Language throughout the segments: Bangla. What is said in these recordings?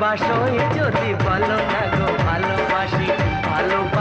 ভালোবাসোই যদি বলো না গো ভালোবাসি ভালোবাসোই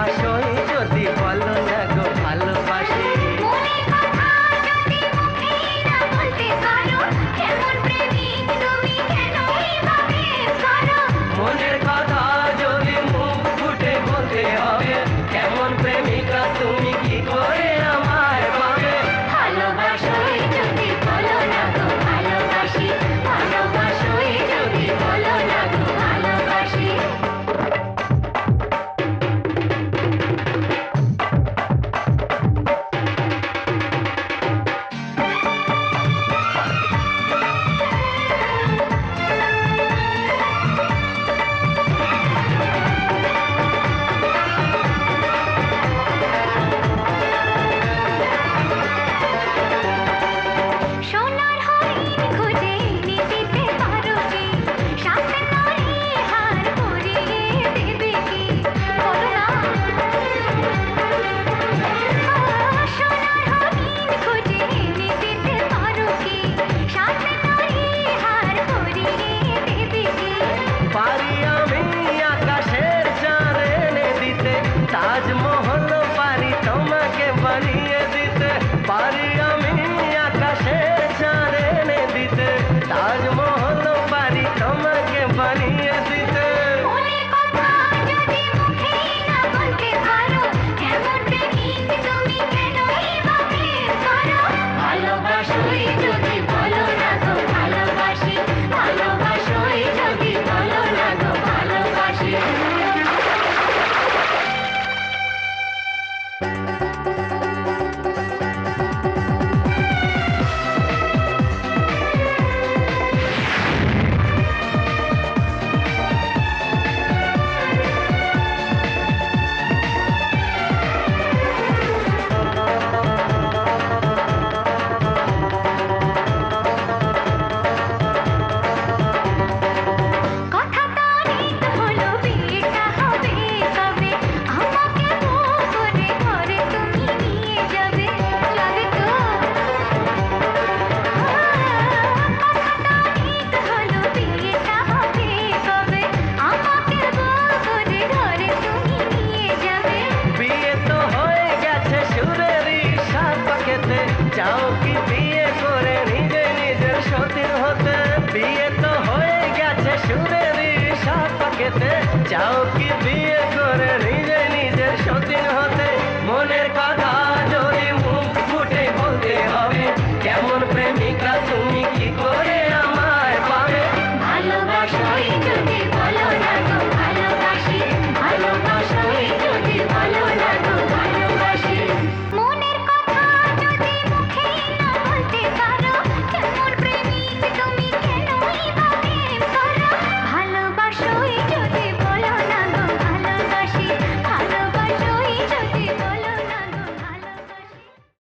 সুরের ঈশা পাকেতে। চাও কি বিয়ে করে নিজে নিজের সতীন হতে। মনের কথা